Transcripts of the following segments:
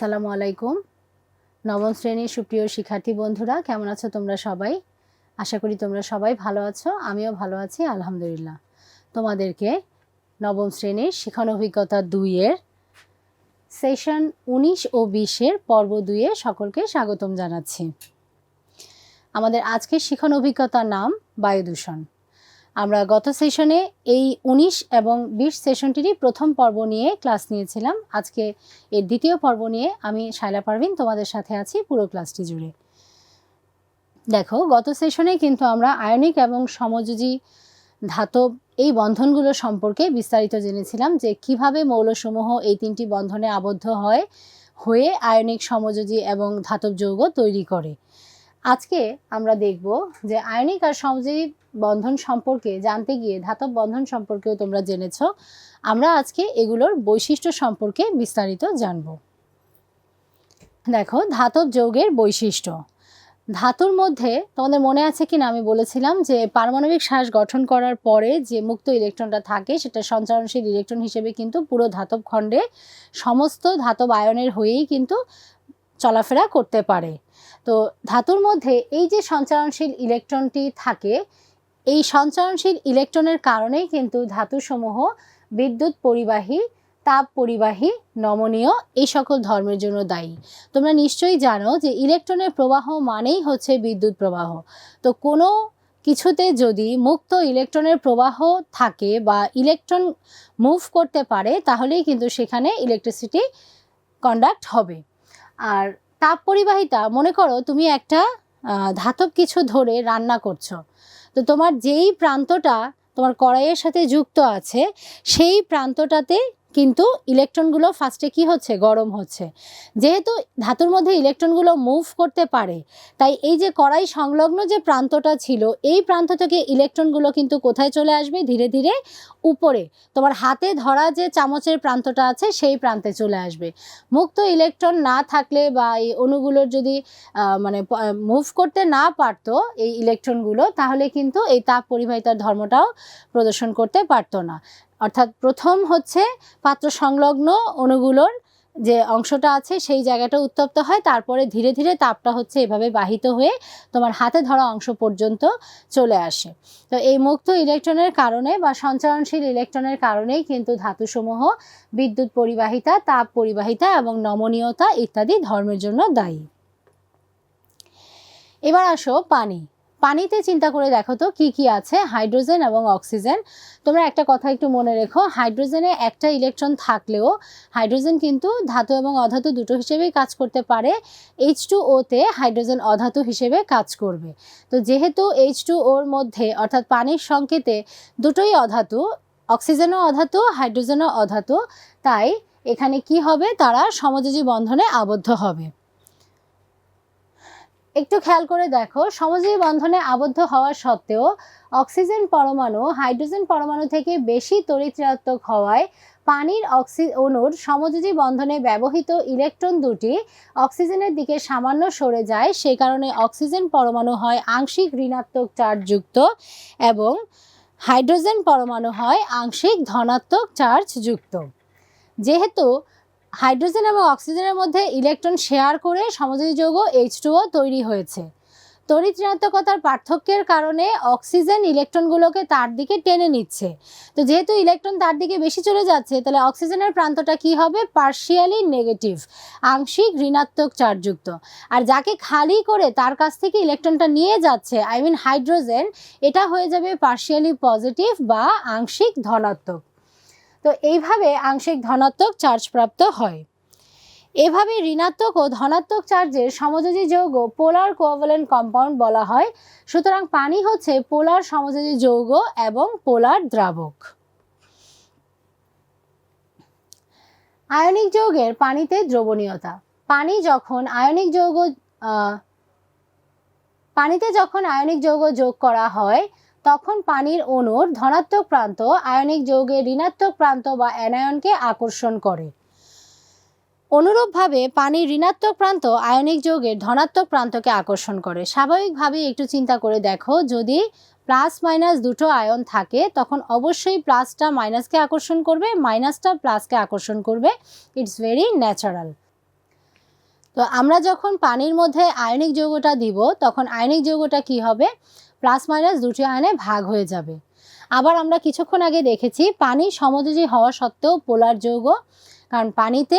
আসসালামু আলাইকুম। নবম শ্রেণির সুপ্রিয় শিক্ষার্থী বন্ধুরা, কেমন আছো তোমরা সবাই? আশা করি তোমরা সবাই ভালো আছো, আমিও ভালো আছি, আলহামদুলিল্লাহ। তোমাদেরকে নবম শ্রেণির শিখন অভিজ্ঞতা দুইয়ের সেশন উনিশ ও বিশের পর্ব দুইয়ে সকলকে স্বাগতম জানাচ্ছি। আমাদের আজকের শিখন অভিজ্ঞতার নাম বায়ু দূষণ আমরা গত সেশনে এই উনিশ এবং বিশ সেশনটিরই প্রথম পর্ব নিয়ে ক্লাস নিয়েছিলাম। আজকে এর দ্বিতীয় পর্ব নিয়ে আমি শায়লা পারভিন তোমাদের সাথে আছি পুরো ক্লাসটি জুড়ে। দেখো, গত সেশনে কিন্তু আমরা আয়নিক এবং সমযোজী ধাতব এই বন্ধনগুলো সম্পর্কে বিস্তারিত জেনেছিলাম যে কীভাবে মৌলসমূহ এই তিনটি বন্ধনে আবদ্ধ হয়, হয়ে আয়নিক, সমযোজী এবং ধাতব যৌগ তৈরি করে। আজকে আমরা দেখব যে আয়নিক আর সমযোজী বন্ধন সম্পর্কে জানতে গিয়ে, ধাতব বন্ধন সম্পর্কেও তোমরা জেনেছ। আমরা আজকে এগুলোর বৈশিষ্ট্য সম্পর্কে বিস্তারিত জানব। দেখো, ধাতব যৌগের বৈশিষ্ট্য। ধাতুর মধ্যে তোমাদের মনে আছে কি না আমি বলেছিলাম যে পারমাণবিক শ্বাস গঠন করার পরে যে মুক্ত ইলেকট্রনটা থাকে, সেটা সঞ্চারণশীল ইলেকট্রন হিসেবে কিন্তু পুরো ধাতব খণ্ডে সমস্ত ধাতব আয়নের হয়েই কিন্তু চলাফেরা করতে পারে। তো ধাতুর মধ্যে এই যে সঞ্চারণশীল ইলেকট্রনটি থাকে, এই সঞ্চারণশীল ইলেকট্রনের কারণেই কিন্তু ধাতুসমূহ বিদ্যুৎ পরিবাহী, তাপ পরিবাহী, নমনীয় এই সকল ধর্মের জন্য দায়ী। তোমরা নিশ্চয়ই জানো যে ইলেকট্রনের প্রবাহ মানেই হচ্ছে বিদ্যুৎ প্রবাহ। তো কোনো কিছুতে যদি মুক্ত ইলেকট্রনের প্রবাহ থাকে বা ইলেকট্রন মুভ করতে পারে, তাহলেই কিন্তু সেখানে ইলেকট্রিসিটি কন্ডাক্ট হবে। আর তাপ পরিবাহিতা, মনে করো তুমি একটা ধাতব কিছু ধরে রান্না করছ। তো তোমার যেই প্রান্তটা তোমার কড়াইয়ের সাথে যুক্ত আছে, সেই প্রান্তটাতে কিন্তু ইলেকট্রনগুলো ফার্স্টে কি হচ্ছে? গরম হচ্ছে। যেহেতু ধাতুর মধ্যে ইলেকট্রনগুলো মুভ করতে পারে, তাই এই যে কড়াই সংলগ্ন যে প্রান্তটা ছিল, এই প্রান্ত থেকে ইলেকট্রনগুলো কিন্তু কোথায় চলে আসবে? ধীরে ধীরে উপরে। তোমার হাতে ধরা যে চামচের প্রান্তটা আছে, সেই প্রান্তে চলে আসবে। মুক্ত ইলেকট্রন না থাকলে বা এই অণুগুলোর যদি মানে মুভ করতে না পারতো এই ইলেকট্রনগুলো, তাহলে কিন্তু এই তাপ পরিবাহিতার ধর্মটাও প্রদর্শন করতে পারতো না। অর্থাৎ প্রথম হচ্ছে পাত্র সংলগ্ন অণুগুলোর যে অংশটা আছে সেই জায়গাটা উত্তপ্ত হয়, তারপরে ধীরে ধীরে তাপটা হচ্ছে এভাবে বাহিত হয়ে তোমার হাতে ধরা অংশ পর্যন্ত চলে আসে। তো এই মুক্ত ইলেকট্রনের কারণে বা সঞ্চারণশীল ইলেকট্রনের কারণেই কিন্তু ধাতুসমূহ, বিদ্যুৎ পরিবাহিতা, তাপ পরিবাহিতা এবং নমনীয়তা ইত্যাদি ধর্মের জন্য দায়ী। এবার আসো পানি। পানিতে চিন্তা করে দেখো তো কি কি আছে, হাইড্রোজেন এবং অক্সিজেন। তোমরা একটা কথা একটু মনে রেখো, হাইড্রোজেনে একটা ইলেকট্রন থাকলেও হাইড্রোজেন কিন্তু ধাতু এবং অধাতু দুটো হিসেবেই কাজ করতে পারে। এইচ টু ওতে হাইড্রোজেন অধাতু হিসেবে কাজ করবে। তো যেহেতু এইচ টু ওর মধ্যে, অর্থাৎ পানির সংকেতে দুটোই অধাতু, অক্সিজেনও অধাতু, হাইড্রোজেনও অধাতু, তাই এখানে কি হবে? তারা সমযোজী বন্ধনে আবদ্ধ হবে। একটু খেয়াল করে দেখো, সমজীবী বন্ধনে আবদ্ধ হওয়া সত্ত্বেও অক্সিজেন পরমাণু, হাইড্রোজেন পরমাণু থেকে বেশি তড়িৎ হওয়ায় পানির অক্সি অণুর সমযোজী বন্ধনে ব্যবহৃত ইলেকট্রন দুটি অক্সিজেনের দিকে সামান্য সরে যায়, সে কারণে অক্সিজেন পরমাণু হয় আংশিক ঋণাত্মক চার্জযুক্ত এবং হাইড্রোজেন পরমাণু হয় আংশিক ধনাত্মক চার্জযুক্ত। যেহেতু হাইড্রোজেন এবং অক্সিজেনের মধ্যে ইলেকট্রন শেয়ার করে সমযোজী যৌগ এইচ টুও তৈরি হয়েছে। তড়িৎ ঋণাত্মকতার পার্থক্যের কারণে অক্সিজেন ইলেকট্রনগুলোকে তার দিকে টেনে নিচ্ছে। তো যেহেতু ইলেকট্রন তার দিকে বেশি চলে যাচ্ছে, তাহলে অক্সিজেনের প্রান্তটা কি হবে? পার্শিয়ালি নেগেটিভ, আংশিক ঋণাত্মক চার্জযুক্ত। আর যাকে খালি করে তার কাছ থেকে ইলেকট্রনটা নিয়ে যাচ্ছে আই মিন হাইড্রোজেন এটা হয়ে যাবে পার্শিয়ালি পজিটিভ বা আংশিক ধনাত্মক। তো এইভাবে আংশিক ধনাত্মক চার্জ প্রাপ্ত হয়। এভাবে ঋণাত্মক ও ধনাত্মক চার্জের সমযোজী যৌগ পোলার কোয়াভ্যালেন্ট কম্পাউন্ড বলা হয়। সুতরাং পানি হচ্ছে পোলার সমযোজী যৌগ এবং পোলার দ্রাবক। আয়নিক যৌগের পানিতে দ্রবণীয়তা। পানি যখন আয়নিক যৌগ পানিতে যখন আয়নিক যৌগ যোগ করা হয় তখন পানির অণুর ধনাত্মক প্রান্ত, আয়নিক যৌগের ঋণাত্মক প্রান্ত বা অ্যানায়নকে আকর্ষণ করে। অনুরূপভাবে পানির ঋণাত্মক প্রান্ত, আয়নিক যৌগের ধনাত্মক প্রান্তকে আকর্ষণ করে। স্বাভাবিকভাবেই একটু চিন্তা করে দেখো, যদি প্লাস মাইনাস দুটো আয়ন থাকে, তখন অবশ্যই প্লাসটা মাইনাসকে আকর্ষণ করবে, মাইনাসটা প্লাসকে আকর্ষণ করবে। ইটস ভেরি ন্যাচারাল তো আমরা যখন পানির মধ্যে আয়নিক যৌগটা দিব, তখন আয়নিক যৌগটা কি হবে? প্লাস মাইনাস দুটি আয়নে ভাগ হয়ে যাবে। আবার আমরা কিছুক্ষণ আগে দেখেছি পানি সমযোজী হওয়া সত্ত্বেও পোলার যৌগ, কারণ পানিতে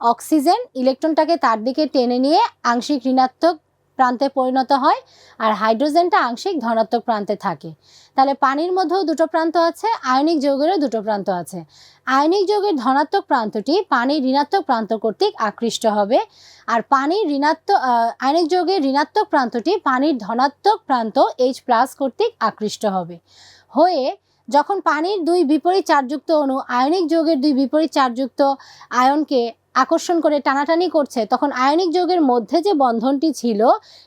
অক্সিজেন ইলেকট্রনটাকে তার দিকে টেনে নিয়ে আংশিক ঋণাত্মক প্রান্তে পরিণত হয় আর হাইড্রোজেনটা আংশিক ধনাত্মক প্রান্তে থাকে। তাহলে পানির মধ্যেও দুটো প্রান্ত আছে, আয়নিক যৌগেরও দুটো প্রান্ত আছে। আয়নিক যৌগের ধনাত্মক প্রান্তটি পানির ঋণাত্মক প্রান্ত কর্তৃক আকৃষ্ট হবে আর পানির ঋণাত্মক আয়নিক যৌগের ঋণাত্মক প্রান্তটি পানির ধনাত্মক প্রান্ত এইচ প্লাস কর্তৃক আকৃষ্ট হবে। হয়ে যখন পানির দুই বিপরীত চারযুক্ত অণু আয়নিক যৌগের দুই বিপরীত চারযুক্ত আয়নকে আকর্ষণ করে টানাটানি করছে, তখন আয়নিক যৌগের মধ্যে যে বন্ধনটি ছিল,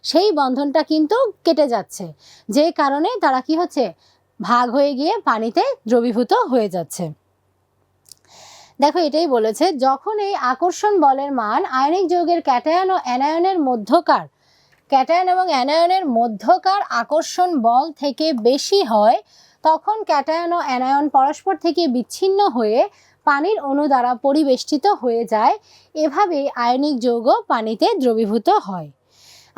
সেই বন্ধনটা কিন্তু কেটে যাচ্ছে। যে কারণে তারা কি হচ্ছে? ভাগ হয়ে গিয়ে পানিতে দ্রবীভূত হয়ে যাচ্ছে। দেখো, এটাই বলেছে, যখন এই আকর্ষণ বলের মান আয়নিক যৌগের ক্যাটায়ন ও অ্যানায়নের মধ্যকার, ক্যাটায়ন এবং অ্যানায়নের মধ্যকার আকর্ষণ বল থেকে বেশি হয়, তখন ক্যাটায়ন ও অ্যানায়ন পরস্পর থেকে বিচ্ছিন্ন হয়ে পানির অণু দ্বারা পরিবেষ্টিত হয়ে যায়। এভাবেই আয়নিক যৌগ পানিতে দ্রবীভূত হয়।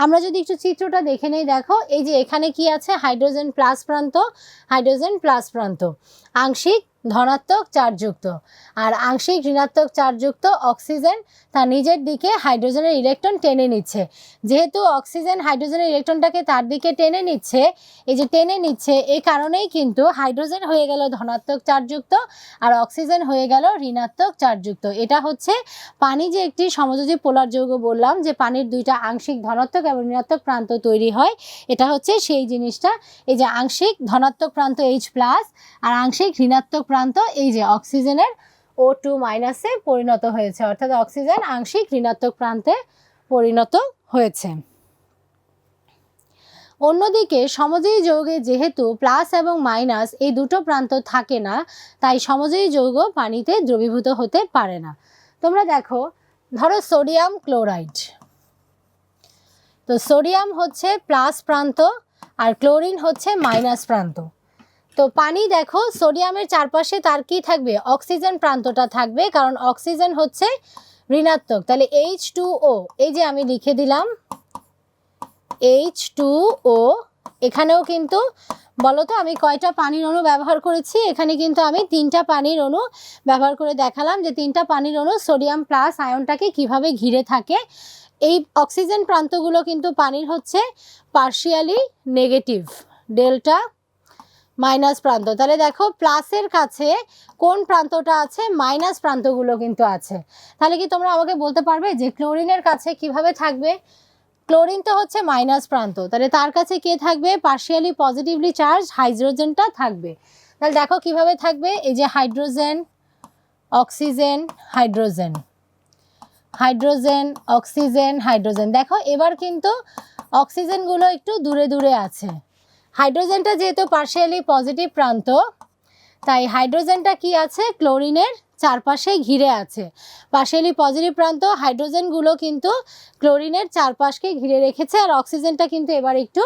আমরা যদি একটু চিত্রটা দেখে নেই, দেখো, এই যে এখানে কি আছে? হাইড্রোজেন প্লাস প্রান্ত, হাইড্রোজেন প্লাস প্রান্ত। আংশিক ধনাত্মক চার্জযুক্ত আর আংশিক ঋণাত্মক চার্জযুক্ত অক্সিজেন তার নিজের দিকে হাইড্রোজেনের ইলেকট্রন টেনে নিচ্ছে। যেহেতু অক্সিজেন হাইড্রোজেনের ইলেকট্রনটাকে তার দিকে টেনে নিচ্ছে, এই যে টেনে নিচ্ছে এই কারণেই কিন্তু হাইড্রোজেন হয়ে গেল ধনাত্মক চার্জযুক্ত আর অক্সিজেন হয়ে গেল ঋণাত্মক চার্জযুক্ত এটা হচ্ছে পানি যে একটি সমযোজী পোলার যৌগ বললাম, যে পানির দুইটা আংশিক ধনাত্মক এবং ঋণাত্মক প্রান্ত তৈরি হয়। এটা হচ্ছে সেই জিনিসটা। এই যে আংশিক ধনাত্মক প্রান্ত এইচ প্লাস আর আংশিক ঋণাত্মক প্রান্ত এই যে অক্সিজেনের ও টু মাইনাসে পরিণত হয়েছে, অর্থাৎ অক্সিজেন আংশিক ঋণাত্মক প্রান্তে পরিণত হয়েছে। অন্যদিকে সমযোজী যৌগে যেহেতু প্লাস এবং মাইনাস এই দুটো প্রান্ত থাকে না, তাই সমযোজী যৌগ পানিতে দ্রবীভূত হতে পারে না। তোমরা দেখো, ধরো সোডিয়াম ক্লোরাইড তো সোডিয়াম হচ্ছে প্লাস প্রান্ত আর ক্লোরিন হচ্ছে মাইনাস প্রান্ত। তো পানি দেখো, সোডিয়ামের চারপাশে তার কি থাকবে? অক্সিজেন প্রান্তটা থাকবে, কারণ অক্সিজেন হচ্ছে ঋণাত্মক। তাহলে এইচ টু ও এই যে আমি লিখে দিলাম এইচ টু ও এখানেও কিন্তু বলো তো আমি কয়টা পানির অণু ব্যবহার করেছি? এখানে কিন্তু আমি তিনটা পানির অণু ব্যবহার করে দেখালাম যে তিনটা পানির অণু সোডিয়াম প্লাস আয়নটাকে কীভাবে ঘিরে থাকে। এই অক্সিজেন প্রান্তগুলো কিন্তু পানির হচ্ছে পার্শিয়ালি নেগেটিভ ডেল্টা মাইনাস প্রান্ত। তাহলে দেখো প্লাসের কাছে কোন প্রান্তটা আছে? মাইনাস প্রান্তগুলো কিন্তু আছে। তাহলে কি তোমরা আমাকে বলতে পারবে যে ক্লোরিনের কাছে কীভাবে থাকবে? ক্লোরিন তো হচ্ছে মাইনাস প্রান্ত। তাহলে তার কাছে কে থাকবে? পার্শিয়ালি পজিটিভলি চার্জ হাইড্রোজেনটা থাকবে। তাহলে দেখো কীভাবে থাকবে? এই যে hydrogen oxygen hydrogen hydrogen oxygen hydrogen দেখো এবার কিন্তু অক্সিজেনগুলো একটু দূরে দূরে আছে। হাইড্রোজেনটা যেহেতু পার্শিয়ালি পজিটিভ প্রান্ত, তাই হাইড্রোজেনটা কি আছে? ক্লোরিনের চারপাশে ঘিরে আছে। পার্শিয়ালি পজিটিভ প্রান্ত, হাইড্রোজেনগুলো কিন্তু ক্লোরিনের চারপাশকে ঘিরে রেখেছে আর অক্সিজেনটা কিন্তু এবার একটু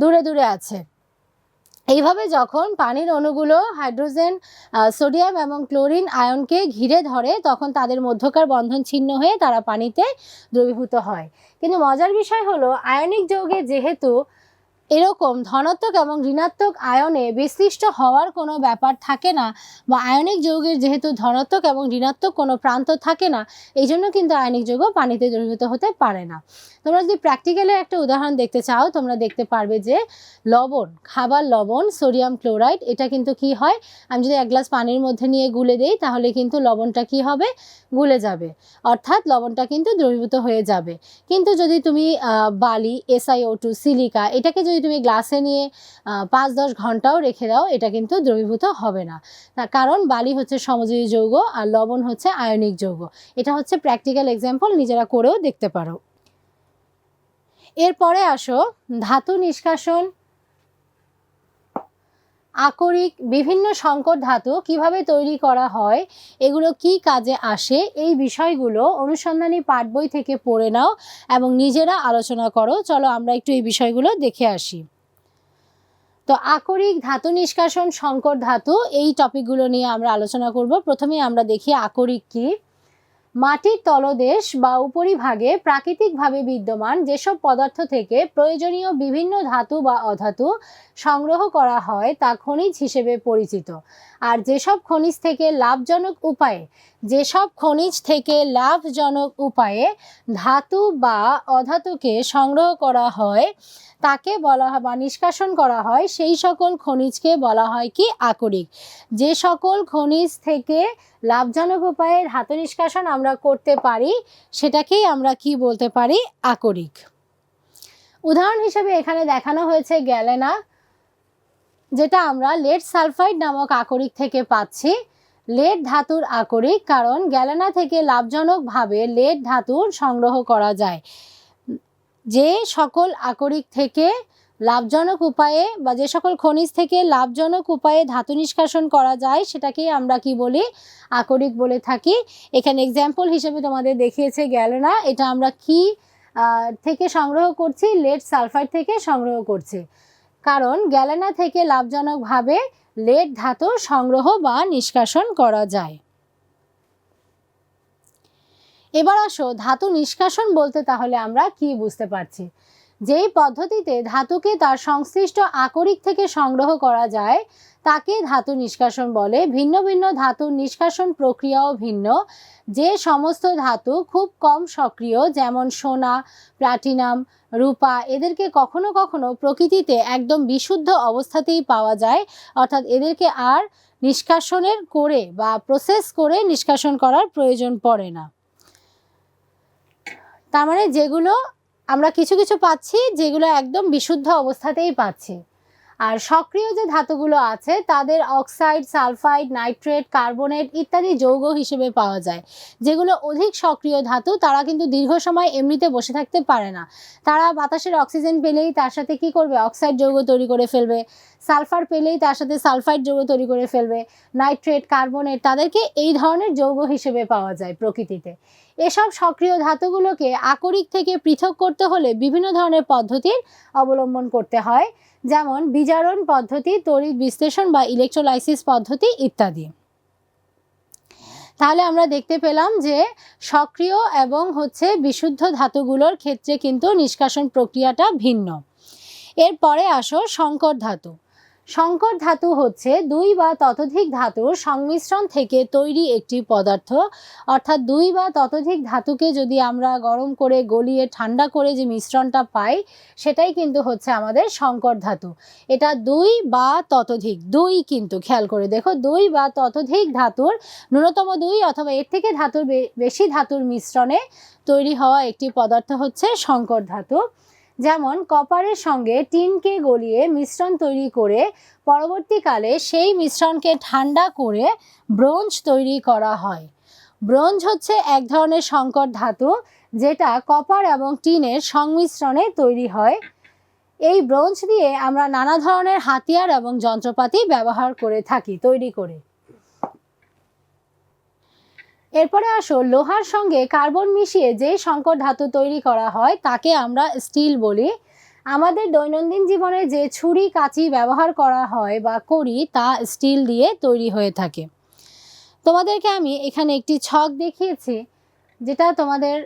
দূরে দূরে আছে। এইভাবে যখন পানির অণুগুলো হাইড্রোজেন সোডিয়াম এবং ক্লোরিন আয়নকে ঘিরে ধরে, তখন তাদের মধ্যকার বন্ধন ছিন্ন হয়ে তারা পানিতে দ্রবীভূত হয়। কিন্তু মজার বিষয় হলো, আয়নিক যৌগে যেহেতু এরকম ধনাত্মক এবং ঋণাত্মক আয়নে বিশ্লিষ্ট হওয়ার কোনো ব্যাপার থাকে না বা আয়নিক যৌগের যেহেতু ধনাত্মক এবং ঋণাত্মক কোনো প্রান্ত থাকে না, এই জন্য কিন্তু আয়নিক যৌগ পানিতে দ্রবীভূত হতে পারে না। তোমরা যদি প্র্যাকটিক্যালি একটা উদাহরণ দেখতে চাও, তোমরা দেখতে পারবে যে লবণ, খাবার লবণ সোডিয়াম ক্লোরাইড এটা কিন্তু কি হয়? আমি যদি এক গ্লাস পানির মধ্যে নিয়ে গুলে দিই, তাহলে কিন্তু লবণটা কি হবে? গুলে যাবে। অর্থাৎ লবণটা কিন্তু দ্রবীভূত হয়ে যাবে। কিন্তু যদি তুমি বালি এসআইও টু সিলিকা এটাকে যদি তুমি গ্লাসে নিয়ে পাঁচ দশ ঘন্টাও রেখে দাও, এটা কিন্তু দ্রবীভূত হবে না। কারণ বালি হচ্ছে সমযোজী যৌগ আর লবণ হচ্ছে আয়নিক যৌগ। এটা হচ্ছে প্র্যাকটিক্যাল এক্সাম্পল নিজেরা করেও দেখতে পারো। এরপরে আসো, ধাতু নিষ্কাশন আকরিক, বিভিন্ন সংকর ধাতু কীভাবে তৈরি করা হয়, এগুলো কি কাজে আসে, এই বিষয়গুলো অনুসন্ধানী পাঠ বই থেকে পড়ে নাও এবং নিজেরা আলোচনা করো। চলো আমরা একটু এই বিষয়গুলো দেখে আসি। তো আকরিক, ধাতু নিষ্কাশন, সংকর ধাতু, এই টপিকগুলো নিয়ে আমরা আলোচনা করব। প্রথমে আমরা দেখি আকরিক কি। মাটির তলদেশ বা উপরিভাগে প্রাকৃতিকভাবে বিদ্যমান যেসব পদার্থ থেকে প্রয়োজনীয় বিভিন্ন ধাতু বা অধাতু সংগ্রহ করা হয় তা খনিজ হিসেবে পরিচিত। আর যেসব খনিজ থেকে লাভজনক উপায়ে, যেসব খনিজ থেকে লাভজনক উপায়ে ধাতু বা অধাতুকে সংগ্রহ করা হয়, তাকে বলা হয় বা নিষ্কাশন করা হয়, সেই সকল খনিজকে বলা হয় কি আকরিক। যে সকল খনিজ থেকে লাভজনক উপায়ে ধাতু নিষ্কাশন আমরা করতে পারি, সেটাকেই আমরা কি বলতে পারি? আকরিক। উদাহরণ হিসেবে এখানে দেখানো হয়েছে গ্যালেনা, যেটা আমরা লেড সালফাইড নামক আকরিক থেকে পাচ্ছি। লেড ধাতুর আকরিক কারণ গ্যালেনা থেকে লাভজনকভাবে লেড ধাতুর সংগ্রহ করা যায়। যে সকল আকরিক থেকে লাভজনক উপায়ে বা যে সকল খনিজ থেকে লাভজনক উপায়ে ধাতু নিষ্কাশন করা যায় সেটাকেই আমরা কি বলি? আকরিক বলে থাকি। এখানে এক্সাম্পল হিসেবে তোমাদের দেখিয়েছে গ্যালেনা। এটা আমরা কি থেকে সংগ্রহ করছি? লেড সালফাইড থেকে সংগ্রহ করছি। কারণ গ্যালেনা থেকে লাভজনকভাবে লেড ধাতু সংগ্রহ বা নিষ্কাশন করা যায়। এবার আসো, ধাতু নিষ্কাশন বলতে তাহলে আমরা কি বুঝতে পারছি? যেই পদ্ধতিতে ধাতুকে তার সংশ্লিষ্ট আকরিক থেকে সংগ্রহ করা যায়, তাকে ধাতু নিষ্কাশন বলে। ভিন্ন ভিন্ন ধাতুর নিষ্কাশন প্রক্রিয়াও ভিন্ন। যে সমস্ত ধাতু খুব কম সক্রিয়, যেমন সোনা, প্লাটিনাম, রূপা, এদেরকে কখনো কখনো প্রকৃতিতে একদম বিশুদ্ধ অবস্থাতেই পাওয়া যায়। অর্থাৎ এদেরকে আর নিষ্কাশনের করে বা প্রসেস করে নিষ্কাশন করার প্রয়োজন পড়ে না। তার মানে যেগুলো আমরা কিছু কিছু পাচ্ছি যেগুলো একদম বিশুদ্ধ অবস্থাতেই পাচ্ছি। আর সক্রিয় যে ধাতুগুলো আছে, তাদের অক্সাইড, সালফাইড, নাইট্রেট, কার্বনেট ইত্যাদি যৌগ হিসেবে পাওয়া যায়। যেগুলো অধিক সক্রিয় ধাতু, তারা কিন্তু দীর্ঘ সময় এমনিতে বসে থাকতে পারে না। তারা বাতাসের অক্সিজেন পেলেই তার সাথে কি করবে? অক্সাইড যৌগ তৈরি করে ফেলবে। সালফার পেলেই তার সাথে সালফাইড যৌগ তৈরি করে ফেলবে। নাইট্রেট, কার্বনেট, তাদেরকে এই ধরনের যৌগ হিসেবে পাওয়া যায় প্রকৃতিতে। এসব সক্রিয় ধাতুগুলোকে আকরিক থেকে পৃথক করতে হলে বিভিন্ন ধরনের পদ্ধতির অবলম্বন করতে হয়, যেমন বিজারণ পদ্ধতি, তড়িৎ বিশ্লেষণ বা ইলেকট্রোলাইসিস পদ্ধতি ইত্যাদি। তাহলে আমরা দেখতে পেলাম যে সক্রিয় এবং হচ্ছে বিশুদ্ধ ধাতুগুলোর ক্ষেত্রে কিন্তু নিষ্কাশন প্রক্রিয়াটা ভিন্ন। এরপরে আসো সংকর ধাতু। সংকর ধাতু হচ্ছে দুই বা ততোধিক ধাতুর সংমিশ্রণ থেকে তৈরি একটি পদার্থ। অর্থাৎ দুই বা ততোধিক ধাতুকে যদি আমরা গরম করে, গলিয়ে, ঠান্ডা করে যে মিশ্রণটা পাই, সেটাই কিন্তু হচ্ছে আমাদের সংকর ধাতু। এটা দুই বা ততোধিক, দুই কিন্তু খেয়াল করে দেখো, দুই বা ততোধিক ধাতুর, ন্যূনতম দুই অথবা এর থেকে ধাতুর বেশি ধাতুর মিশ্রণে তৈরি হওয়া একটি পদার্থ হচ্ছে সংকর ধাতু। যেমন কপারের সঙ্গে টিনকে গলিয়ে মিশ্রণ তৈরি করে পরবর্তীকালে সেই মিশ্রণকে ঠান্ডা করে ব্রোঞ্জ তৈরি করা হয়। ব্রোঞ্জ হচ্ছে এক ধরনের সংকর ধাতু যেটা কপার এবং টিনের সংমিশ্রণে তৈরি হয়। এই ব্রোঞ্জ দিয়ে আমরা নানা ধরনের হাতিয়ার এবং যন্ত্রপাতি ব্যবহার করে থাকি, তৈরি করে। এরপরে আসো, লোহার সঙ্গে কার্বন মিশিয়ে যে সংকর ধাতু তৈরি করা হয়, তাকে আমরা স্টিল বলি। আমাদের দৈনন্দিন জীবনে যে ছুরি, কাঁচি ব্যবহার করা হয় বা করি, তা স্টিল দিয়ে তৈরি হয়ে থাকে। তোমাদেরকে আমি এখানে একটি ছক দেখিয়েছি, যেটা তোমাদের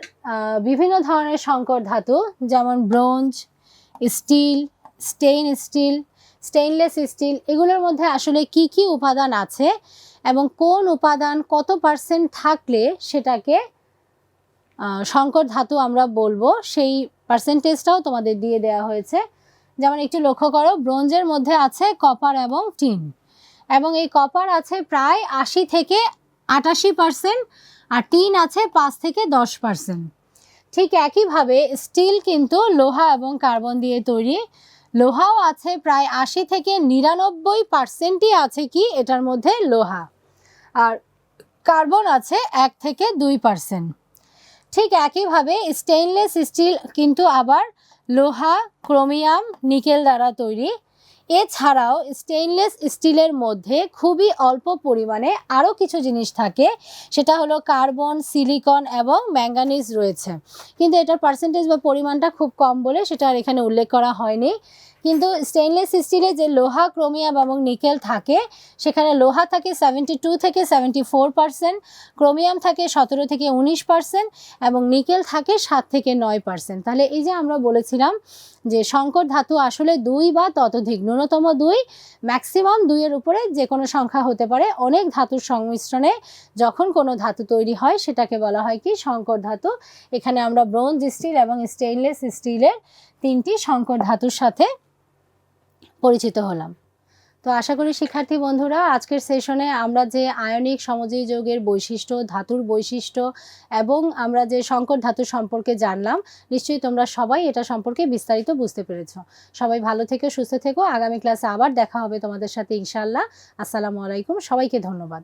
বিভিন্ন ধরনের সংকর ধাতু, যেমন bronze, steel, stain steel stainless steel এগুলোর মধ্যে আসলে কি কি উপাদান আছে এবং কোন উপাদান কত পার্সেন্ট থাকলে সেটাকে সংকর ধাতু আমরা বলব, সেই পার্সেন্টেজটাও তোমাদের দিয়ে দেওয়া হয়েছে। যেমন একটু লক্ষ্য করো, ব্রোঞ্জের মধ্যে আছে কপার এবং টিন এবং এই কপার আছে প্রায় আশি থেকে আটাশি পার্সেন্ট আর টিন আছে পাঁচ থেকে দশ পার্সেন্ট ঠিক একইভাবে স্টিল কিন্তু লোহা এবং কার্বন দিয়ে তৈরি। লোহাও আছে, প্রায় আশি থেকে নিরানব্বই পার্সেন্টই আছে কি এটার মধ্যে লোহা। আর কার্বন আছে এক থেকে দুই পার্সেন্ট। ঠিক একইভাবে স্টেইনলেস স্টিল কিন্তু আবার লোহা ক্রোমিয়াম নিকেল দ্বারা তৈরি। এছাড়াও স্টেইনলেস স্টিলের মধ্যে খুবই অল্প পরিমাণে আরও কিছু জিনিস থাকে। সেটা হলো কার্বন সিলিকন এবং ম্যাঙ্গানিজ রয়েছে। কিন্তু এটার পার্সেন্টেজ বা পরিমাণটা খুব কম বলে সেটা আর এখানে উল্লেখ করা হয়নি। কিন্তু স্টেনলেস স্টিলে যে লোহা ক্রোমিয়াম এবং নিকেল থাকে, সেখানে লোহা থাকে সেভেন্টি টু থেকে সেভেন্টি ফোর পার্সেন্ট ক্রোমিয়াম থাকে সতেরো থেকে উনিশ পার্সেন্ট এবং নিকেল থাকে সাত থেকে নয় পার্সেন্ট তাহলে এই যে আমরা বলেছিলাম যে সংকর ধাতু আসলে দুই বা ততোধিক, ন্যূনতম দুই ম্যাক্সিমাম দুইয়ের উপরে যে কোনো সংখ্যা হতে পারে। অনেক ধাতুর সংমিশ্রণে যখন কোনো ধাতু তৈরি হয়, সেটাকে বলা হয় কি সংকর ধাতু। এখানে আমরা ব্রোঞ্জ স্টিল এবং স্টেইনলেস স্টিলের তিনটি সংকর ধাতুর সাথে পরিচিত হলাম। তো আশা করি শিক্ষার্থী বন্ধুরা, আজকের সেশনে আমরা যে আয়নিক সমজী যোগের বৈশিষ্ট্য, ধাতুর বৈশিষ্ট্য এবং আমরা যে সংকট ধাতু সম্পর্কে জানলাম, নিশ্চয়ই তোমরা সবাই এটা সম্পর্কে বিস্তারিত বুঝতে পেরেছ। সবাই ভালো থেকো, সুস্থ থেকো। আগামী ক্লাসে আবার দেখা হবে তোমাদের সাথে ইনশাল্লাহ আসসালামু আলাইকুম। সবাইকে ধন্যবাদ।